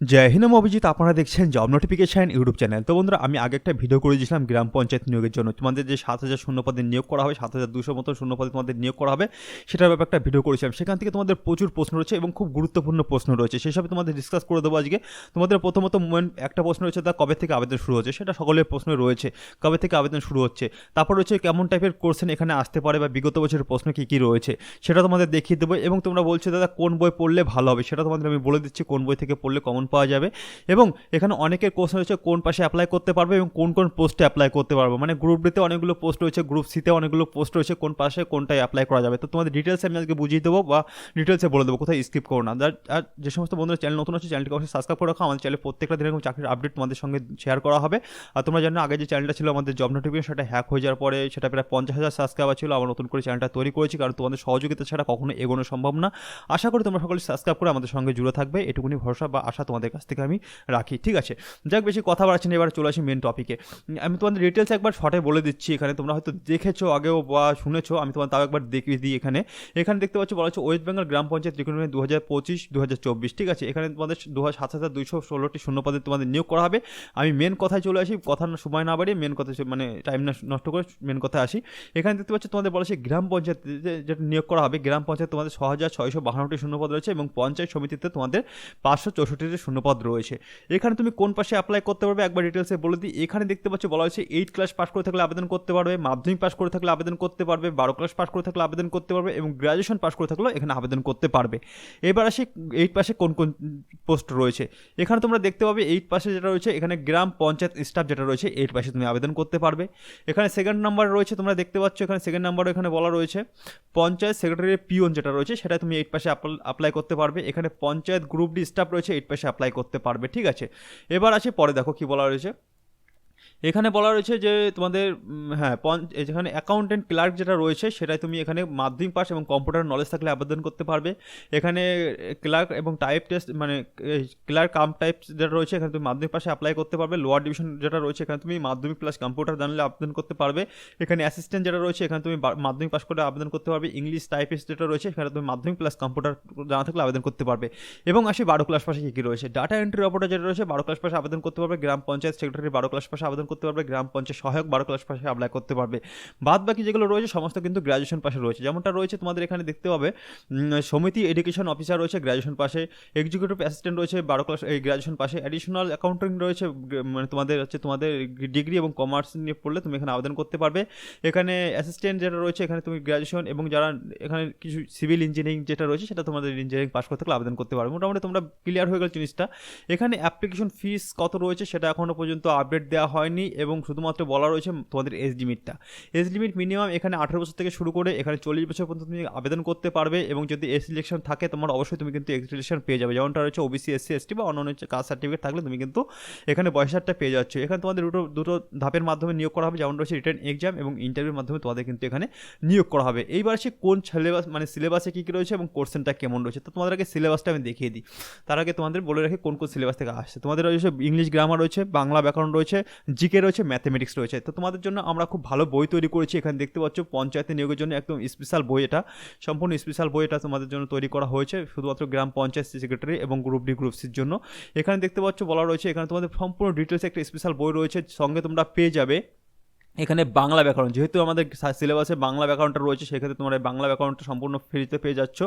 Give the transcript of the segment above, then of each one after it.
জয় হিন্দ অভিজিৎ আপনারা দেখছেন job notification YouTube channel. তো বন্ধুরা, আমি আগে একটা ভিডিও করে দিয়েছিলাম গ্রাম পঞ্চায়েত নিয়োগের জন্য। তোমাদের যে সাত হাজার শূন্য পদে নিয়োগ করা হবে, সাত হাজার দুশো মতো শূন্য পদে তোমাদের নিয়োগ করা হবে, সেটার ব্যাপারে একটা ভিডিও করেছিলাম। সেখান থেকে তোমাদের প্রচুর প্রশ্ন রয়েছে এবং খুব গুরুত্বপূর্ণ প্রশ্ন রয়েছে। সেসব তোমাদের ডিসকাস করে দেবো আজকে। তোমাদের প্রথমত main একটা প্রশ্ন রয়েছে, তা কবে থেকে আবেদন শুরু হচ্ছে? সেটা সকলের প্রশ্ন রয়েছে, কবে থেকে আবেদন শুরু হচ্ছে? তারপর রয়েছে, কেমন টাইপের কোর্সেন এখানে আসতে পারে বা বিগত বছরের প্রশ্ন কী কী রয়েছে? সেটা তোমাদের দেখিয়ে দেবো এবং তোমরা বলছো, দাদা, কোন বই পড়লে ভালো হবে? সেটা তোমাদের আমি বলে দিচ্ছি, কোন বই থেকে পড়লে কমন পাওয়া যাবে। এবং এখানে অনেকের কোশ্চেন রয়েছে কোন পাশে অ্যাপ্লাই করতে পারবে এবং কোন কোন পোস্টে অ্যাপ্লাই করতে পারবে। মানে গ্রুপ ডিতে অনেকগুলো পোস্ট রয়েছে গ্রুপ সিতে অনেকগুলো পোস্ট রয়েছে, কোন পাশে কোনটায় অ্যাপ্লাই করা যাবে। তো তোমাদের ডিটেলসে আমি আজকে বুঝিয়ে দেবো বা ডিটেলসে বলে দেবো, কোথায় স্কিপ করো না। আর- যে সমস্ত বন্ধুরা চ্যানেল নতুন আছে চ্যানেলটিকে অবশ্যই সাবস্ক্রাইব করে রাখো। আমাদের চ্যানেলে প্রত্যেকটা দিন এরকম চাকরির আপডেট তোমাদের সঙ্গে শেয়ার করা হবে। আর তোমরা জানো, আগে যে চ্যানেলটা ছিল আমাদের জব নোটিফিকেশন সেটা হ্যাক হয়ে যাওয়ার পরে সেটা প্রায় পঞ্চাশ হাজার সাবস্ক্রাইবার ছিল। আবার নতুন করে চ্যানেলটা তৈরি করেছি, কারণ তোমাদের সহযোগিতা ছাড়া কখনো এগোনো সম্ভব না। আশা করি তোমরা সকলে সাবস্ক্রাইব করে আমাদের সঙ্গে জুড়ে থাকবে। এটুকুনি ভরসা বা আশা তোমাদের কাছ থেকে আমি রাখি, ঠিক আছে? যাক বেশি কথা বাড়াচ্ছি না, এবার চলে আসি মেন টপিকে আমি তোমাদের ডিটেলস একবার শর্টে বলে দিচ্ছি, এখানে তোমরা হয়তো দেখেছ আগেও বা শুনেছো, আমি তোমার তাও একবার দেখিয়ে দিই এখানে। এখানে দেখতে পাচ্ছ বলা হচ্ছে ওয়েস্ট বেঙ্গল গ্রাম পঞ্চায়েত রিক্রুটমেন্ট দু হাজার পঁচিশ দু হাজার চব্বিশ, ঠিক আছে? এখানে তোমাদের দু হাজার সাত হাজার দুইশো ষোলোটি শূন্যপদে তোমাদের নিয়োগ করা হবে। আমি মেন কথায় চলে আসি, কথা সময় না বাড়িয়ে মেন কথা মানে টাইম না নষ্ট করে মেন কথায় আসি। এখানে দেখতে পাচ্ছ তোমাদের বলা হচ্ছে গ্রাম পঞ্চায়েত যেটা নিয়োগ করা হবে, গ্রাম পঞ্চায়েত তোমাদের ছ হাজার ছয়শো বাহান্নটি শূন্যপদ রয়েছে এবং পঞ্চায়েত সমিতিতে তোমাদের পাঁচশো চৌষট্টিটি শূন্যপদ রয়েছে। এখানে তুমি কোন পাশে অ্যাপ্লাই করতে পারবে একবার ডিটেলসে বলে দিই। এখানে দেখতে পাচ্ছ বলা হয়েছে এইট ক্লাস পাস করে থাকলে আবেদন করতে পারবে, মাধ্যমিক পাস করে থাকলে আবেদন করতে পারবে, বারো ক্লাস পাস করে থাকলে আবেদন করতে পারবে এবং গ্র্যাজুয়েশন পাস করে থাকলেও এখানে আবেদন করতে পারবে। এবার আসি এইট পাশে কোন কোন পোস্ট রয়েছে। এখানে তোমরা দেখতে পাবে এইট পাশে যেটা রয়েছে, এখানে গ্রাম পঞ্চায়েত স্টাফ যেটা রয়েছে এইট পাশে তুমি আবেদন করতে পারবে। এখানে সেকেন্ড নাম্বার রয়েছে, তোমরা দেখতে পাচ্ছ এখানে সেকেন্ড নাম্বার এখানে বলা রয়েছে, পঞ্চায়েত সেক্রেটারি পিওন যেটা রয়েছে সেটা তুমি এইট পাশে অ্যাপ্লাই করতে পারবে। এখানে পঞ্চায়েত গ্রুপ ডি স্টাফ রয়েছে এইট পাশে অ্যাপ্লাই করতে পারবে ঠিক আছে? এবার আছে পরে দেখো কি বলা রয়েছে। এখানে বলা রয়েছে যে তোমাদের হ্যাঁ যেখানে অ্যাকাউন্টেন্ট ক্লার্ক যেটা রয়েছে, সেটাই তুমি এখানে মাধ্যমিক পাস এবং কম্পিউটার নলেজ থাকলে আবেদন করতে পারবে। এখানে ক্লার্ক এবং টাইপ টেস্ট মানে ক্লার্ক কাম টাইপ যেটা রয়েছে, এখানে তুমি মাধ্যমিক পাশে অ্যাপ্লাই করতে পারবে। লোয়ার ডিভিশন যেটা রয়েছে, এখানে তুমি মাধ্যমিক প্লাস কম্পিউটার জানলে আবেদন করতে পারবে। এখানে অ্যাসিস্ট্যান্ট যেটা রয়েছে, এখানে তুমি মাধ্যমিক পাস করে আবেদন করতে পারবে। ইংলিশ টাইপিস্ট যেটা রয়েছে এখানে তুমি মাধ্যমিক প্লাস কম্পিউটার জানা থাকলে আবেদন করতে পারবে। এবং আসি বারো ক্লাস পাশে কী কী রয়েছে। ডাটা এন্ট্রি অপারেটর যেটা রয়েছে, বারো ক্লাস পাশে আবেদন করতে পারবে। গ্রাম পঞ্চায়েত সেক্রেটারি বারো ক্লাস পাশে আবেদন করতে পারবে, গ্রাম পঞ্চায়েত সহায়ক বারো ক্লাস পাশে অ্যাপ্লাই করতে পারবে। বাদ বাকি যেগুলো রয়েছে, সমস্ত কিন্তু গ্র্যাজুয়েশন পাশে রয়েছে। যেমনটা রয়েছে, তোমাদের এখানে দেখতে পাবে সমিতি এডুকেশন অফিসার রয়েছে গ্র্যাজুয়েশন পাশে এক্সিকিউটিভ অ্যাসিস্ট্যান্ট রয়েছে বারো ক্লাস, এই গ্র্যাজুয়েশন পাশে অ্যাডিশনাল অ্যাকাউন্টিং রয়েছে মানে তোমাদের হচ্ছে তোমাদের ডিগ্রি এবং কমার্স নিয়ে পড়লে তুমি এখানে আবেদন করতে পারবে। এখানে অ্যাসিস্ট্যান্ট যেটা রয়েছে, এখানে তুমি গ্র্যাজুয়েশন এবং যারা এখানে কিছু সিভিল ইঞ্জিনিয়ারিং যেটা রয়েছে, সেটা তোমাদের ইঞ্জিনিয়ারিং পাস করতে থাকলে আবেদন করতে পারবে। মোটামুটি তোমরা ক্লিয়ার হয়ে গেল জিনিসটা। এখানে অ্যাপ্লিকেশন ফিস কত রয়েছে, সেটা এখনও পর্যন্ত আপডেট দেওয়া হয়নি। এবং শুধুমাত্র বলা রয়েছে তোমাদের এজ লিমিটটা এজ লিমিট মিনিমাম এখানে আঠেরো বছর থেকে শুরু করে এখানে চল্লিশ বছর পর্যন্ত তুমি আবেদন করতে পারবে এবং যদি এস সিলেকশন থাকে তোমার অবশ্যই তুমি কিন্তু এক্স সিলেকশন পেয়ে যাবে। যেমনটা রয়েছে ওবিসি এসসি এসটি বা অন্যান্য কাস্ট সার্টিফিকেট থাকলে তুমি কিন্তু এখানে বয়সারটা পেয়ে যাচ্ছ। এখানে তোমাদের দুটো দুটো ধাপের মাধ্যমে নিয়োগ করা হবে। যেমন রয়েছে রিটার্ন এক্সাম এবং ইন্টারভিউর মাধ্যমে তোমাদের কিন্তু এখানে নিয়োগ করা হবে। এইবার সে কোন সিলেবাস মানে সিলেবাসে কী কী রয়েছে এবং কোর্সেনটা কেমন রয়েছে? তো তোমাদের আগে সিলেবাসটা আমি দেখিয়ে দিই। তার আগে তোমাদের বলে রাখি কোন কোন সিলেবাস থেকে আসছে। তোমাদের রয়েছে ইংলিশ গ্রামার রয়েছে, বাংলা ব্যাকরণ রয়েছে জিকে রয়েছে ম্যাথমেটিক্স রয়েছে। তো তোমাদের জন্য আমরা খুব ভালো বই তৈরি করেছি। এখানে দেখতে পাচ্ছ, পঞ্চায়েতে নিয়োগের জন্য একদম স্পেশাল বই এটা। সম্পূর্ণ স্পেশাল বই এটা তোমাদের জন্য তৈরি করা হয়েছে, শুধুমাত্র গ্রাম পঞ্চায়েত সেক্রেটারি এবং গ্রুপ ডি গ্রুপ সির জন্য। এখানে দেখতে পাচ্ছ, বলা রয়েছে, এখানে তোমাদের সম্পূর্ণ ডিটেলস একটা স্পেশাল বই রয়েছে, সঙ্গে তোমরা পেয়ে যাবে। এখানে বাংলা ব্যাকরণ, যেহেতু আমাদের সিলেবাসে বাংলা ব্যাকরণটা রয়েছে, সেক্ষেত্রে তোমরা এই বাংলা ব্যাকরণটা সম্পূর্ণ ফ্রিতে পেয়ে যাচ্ছ।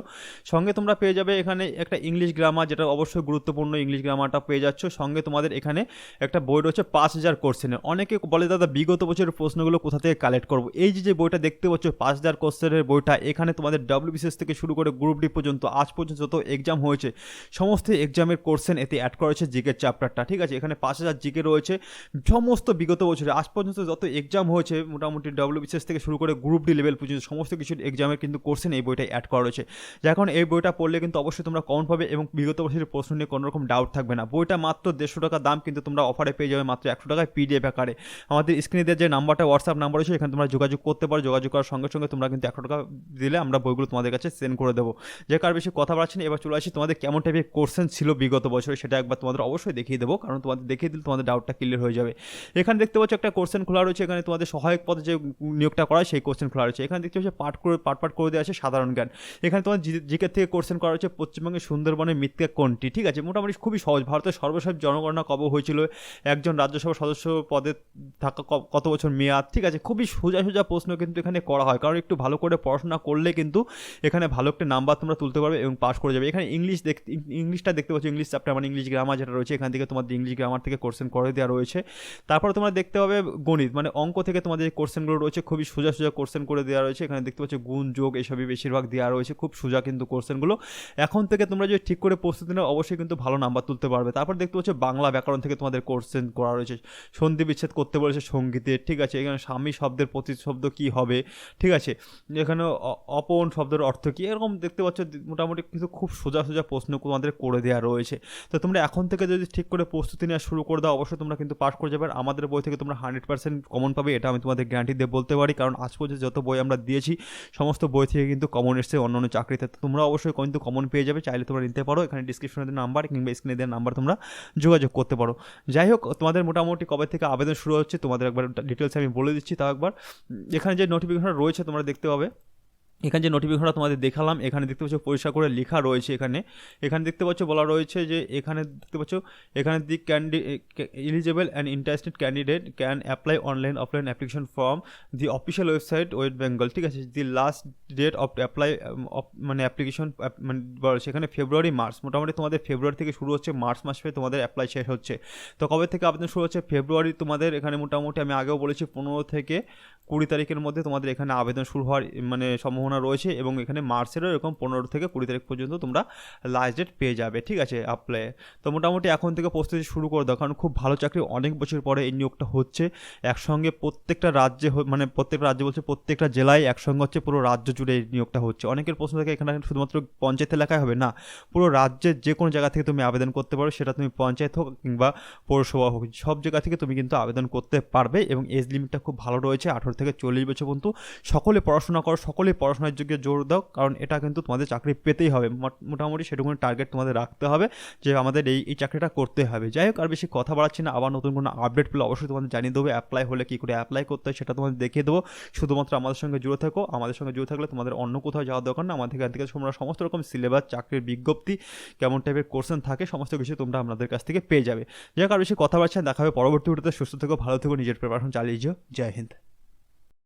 সঙ্গে তোমরা পেয়ে যাবে এখানে একটা ইংলিশ গ্রামার, যেটা অবশ্যই গুরুত্বপূর্ণ ইংলিশ গ্রামারটা পেয়ে যাচ্ছ। সঙ্গে তোমাদের এখানে একটা বই রয়েছে, পাঁচ হাজার কোশ্চেনের। অনেকে বলে, দাদা, বিগত বছরের প্রশ্নগুলো কোথা থেকে কালেক্ট করব? এই যে যে বইটা দেখতে পাচ্ছ, পাঁচ হাজার কোশ্চেনের বইটা, এখানে তোমাদের ডাব্লিউবিসিএস থেকে শুরু করে গ্রুপ ডি পর্যন্ত, আজ পর্যন্ত যত এক্সাম হয়েছে, সমস্ত এক্সামের কোশ্চেন এতে অ্যাড করেছে জিকের চ্যাপ্টারটা ঠিক আছে? এখানে পাঁচ হাজার জিকে রয়েছে। সমস্ত বিগত বছরে, আজ পর্যন্ত যত এক্সাম হয়েছে, মোটামুটি ডাব্লিউবিসিএস থেকে শুরু করে গ্রুপ ডি লেভেল পর্যন্ত সমস্ত কিছু এক্সামের কিন্তু কোর্সেন এই বইটাই অ্যাড করা রয়েছে। যখন এই বইটা পড়লে কিন্তু অবশ্যই তোমরা কমন পাবে এবং বিগত বছরের প্রশ্ন নিয়ে কোনো রকম ডাউট থাকবে না। বইটা মাত্র দেড়শো টাকা দাম কিন্তু তোমরা অফারে পেয়ে যাবে মাত্র একশো টাকায় পিডিএফ আকারে। আমাদের স্ক্রিনে দেওয়া যে নাম্বারটা হোয়াটসঅ্যাপ নাম্বার রয়েছে, এখানে তোমরা যোগাযোগ করতে পারো। যোগাযোগ করার সঙ্গে সঙ্গে তোমরা কিন্তু একশো টাকা দিলে আমরা বইগুলো তোমাদের কাছে সেন্ড করে দেবো। যে কার বেশি কথা বাড়ছে না, এবার চলে আসি তোমাদের কেমন টাইপের কোর্সেন ছিল বিগত বছরে, সেটা একবার তোমাদের অবশ্যই দেখিয়ে দেবো, কারণ তোমাদের দেখিয়ে দিলে তোমাদের ডাউটটা ক্লিয়ার হয়ে যাবে। এখানে দেখতে পাচ্ছ একটা কোর্সেন খোলা রয়েছে, এখানে তোমাদের সহায়ক পদে যে নিয়োগটা করা সেই কোশ্চেন খোলা রয়েছে। এখানে দেখতে হচ্ছে পাঠ করে, পাঠ পাঠ করে দেওয়া আছে সাধারণ জ্ঞান। এখানে তোমার জিকে থেকে কোশ্চেন করা হচ্ছে পশ্চিমবঙ্গের সুন্দরবনের মৃত্তিকা কোনটি? ঠিক আছে, মোটামুটি খুবই সহজ। ভারতের সর্বশেষ জনগণনা কবে হয়েছিল একজন রাজ্যসভা সদস্য পদে থাকা কত বছর মেয়াদ? ঠিক আছে, খুবই সোজা সোজা প্রশ্ন কিন্তু এখানে করা হয়। কারণ একটু ভালো করে পড়াশোনা করলে কিন্তু এখানে ভালো একটা নাম্বার তোমরা তুলতে পারবে এবং পাস করে যাবে। এখানে ইংলিশ দেখ, ইংলিশটা দেখতে পাচ্ছ, ইংলিশ চ্যাপ্টার মানে ইংলিশ গ্রামার যেটা রয়েছে, এখান থেকে তোমাদের ইংলিশ গ্রামার থেকে কোশ্চেন করে দেওয়া রয়েছে। তারপরে তোমরা দেখতে পাবে গণিত মানে অঙ্ক থেকে তোমাদের যে কোশ্চেনগুলো রয়েছে, খুবই সোজা সোজা কোশ্চেন করে দেওয়া রয়েছে। এখানে দেখতে পাচ্ছ গুণ, যোগ এসবই বেশিরভাগ দেওয়া রয়েছে, খুব সোজা কিন্তু কোশ্চেনগুলো। এখন থেকে তোমরা যদি ঠিক করে প্রস্তুতি নাও, অবশ্যই কিন্তু ভালো নাম্বার তুলতে পারবে। তারপর দেখতে পাচ্ছ বাংলা ব্যাকরণ থেকে তোমাদের কোশ্চেন করা রয়েছে। সন্ধি বিচ্ছেদ করতে বলেছে সঙ্গীতের ঠিক আছে? এখানে স্বামী শব্দের প্রতিশব্দ কী হবে? ঠিক আছে? এখানে অপন শব্দের অর্থ কী? এরকম দেখতে পাচ্ছ মোটামুটি কিন্তু খুব সোজা সোজা প্রশ্ন তোমাদের করে দেওয়া রয়েছে। তো তোমরা এখন থেকে যদি ঠিক করে প্রস্তুতি নেওয়া শুরু করে দাও, অবশ্যই তোমরা কিন্তু পাস করে যাবে। আমাদের বই থেকে তোমরা হান্ড্রেড পার্সেন্ট কমন পাবে। এটা আমি তোমাদের গ্যারান্টি দিয়ে বলতে পারি। কারণ আজ পর্যন্ত যত বই আমরা দিয়েছি, সমস্ত বই থেকে কিন্তু কমন এসছে অন্য অন্য চাকরিতে। তোমরা অবশ্যই কিন্তু কমন পেয়ে যাবে। চাইলে তোমরা নিতে পারো। এখানে ডিসক্রিপশনে দেওয়া নাম্বার কিংবা স্ক্রিনে দেওয়া নাম্বার তোমরা যোগাযোগ করতে পারো। যাই হোক, তোমাদের মোটামুটি কবে থেকে আবেদন শুরু হচ্ছে, তোমাদের একবার ডিটেলস আমি বলে দিচ্ছি। তাও একবার এখানে যে নোটিফিকেশন রয়েছে, তোমরা দেখতে পাবে। এখানে যে নোটিফিকেশনটা তোমাদের দেখালাম, এখানে দেখতে পাচ্ছ পরিষ্কার করে লেখা রয়েছে এখানে। এখানে দেখতে পাচ্ছ বলা রয়েছে যে এখানে দেখতে পাচ্ছ, এখানে the candy eligible and interested candidate can apply online offline application form the official website west Bengal ঠিক আছে? The last date of apply মানে অ্যাপ্লিকেশন মানে এখানে ফেব্রুয়ারি মার্চ মোটামুটি তোমাদের ফেব্রুয়ারি থেকে শুরু হচ্ছে মার্চ মাসে তোমাদের অ্যাপ্লাই শেষ হচ্ছে। তো কবে থেকে আবেদন শুরু হচ্ছে? ফেব্রুয়ারি তোমাদের এখানে মোটামুটি আমি আগেও বলেছি, পনেরো থেকে কুড়ি তারিখের মধ্যে তোমাদের এখানে আবেদন শুরু হওয়ার মানে সম্ভাবনা রয়েছে এবং এখানে মার্চেরও এরকম পনেরো থেকে কুড়ি তারিখ পর্যন্ত তোমরা লাস্ট ডেট পেয়ে যাবে, ঠিক আছে অ্যাপ্লাই তো মোটামুটি এখন থেকে প্রস্তুতি শুরু করে দাও, কারণ খুব ভালো চাকরি অনেক বছর পরে এই নিয়োগটা হচ্ছে। একসঙ্গে প্রত্যেকটা রাজ্যে মানে প্রত্যেকটা রাজ্যে বলছে প্রত্যেকটা জেলায় একসঙ্গে হচ্ছে পুরো রাজ্য জুড়ে এই নিয়োগটা হচ্ছে। অনেকের প্রশ্ন থাকে এখানে শুধুমাত্র পঞ্চায়েত এলাকায় হবে? না, পুরো রাজ্যের যে কোনো জায়গা থেকে তুমি আবেদন করতে পারো, সেটা তুমি পঞ্চায়েত হোক কিংবা পৌরসভা হোক, সব জায়গা থেকে তুমি কিন্তু আবেদন করতে পারবে এবং এজ লিমিটটা খুব ভালো রয়েছে, আঠারো থেকে চল্লিশ বছর পর্যন্ত। সকলে পড়াশোনা করো সকলে পড়াশোনার যোগ্য জোর দাও, কারণ এটা কিন্তু তোমাদের চাকরি পেতেই হবে। মোট- মোটামুটি সেটুকুনি টার্গেট তোমাদের রাখতে হবে যে আমাদের এই এই চাকরিটা করতে হবে। যাই হোক, আর বেশি কথা বাড়াচ্ছি না, আবার নতুন কোনো আপডেট পেলে অবশ্যই তোমাদের জানিয়ে দেবো অ্যাপ্লাই হলে কী করে অ্যাপ্লাই করতে হয় সেটা তোমাদের দেখিয়ে দেবো। শুধুমাত্র আমাদের সঙ্গে জুড়ে থাকো, আমাদের সঙ্গে জুড়ে থাকলে তোমাদের অন্য কোথাও যাওয়ার দরকার না। আমাদের এখান থেকে তোমরা সমস্ত রকম সিলেবাস চাকরির বিজ্ঞপ্তি, কেমন টাইপের কোর্সেন থাকে, সমস্ত কিছু তোমরা আমাদের কাছ থেকে পেয়ে যাবে। যাই হোক, আর বেশি কথা বাড়ছে দেখা হবে পরবর্তী ভিডিওতে। সুস্থ থেকো, ভালো থেকো, নিজের প্রিপারেশন চালিয়ে যাও। জয় হিন্দ।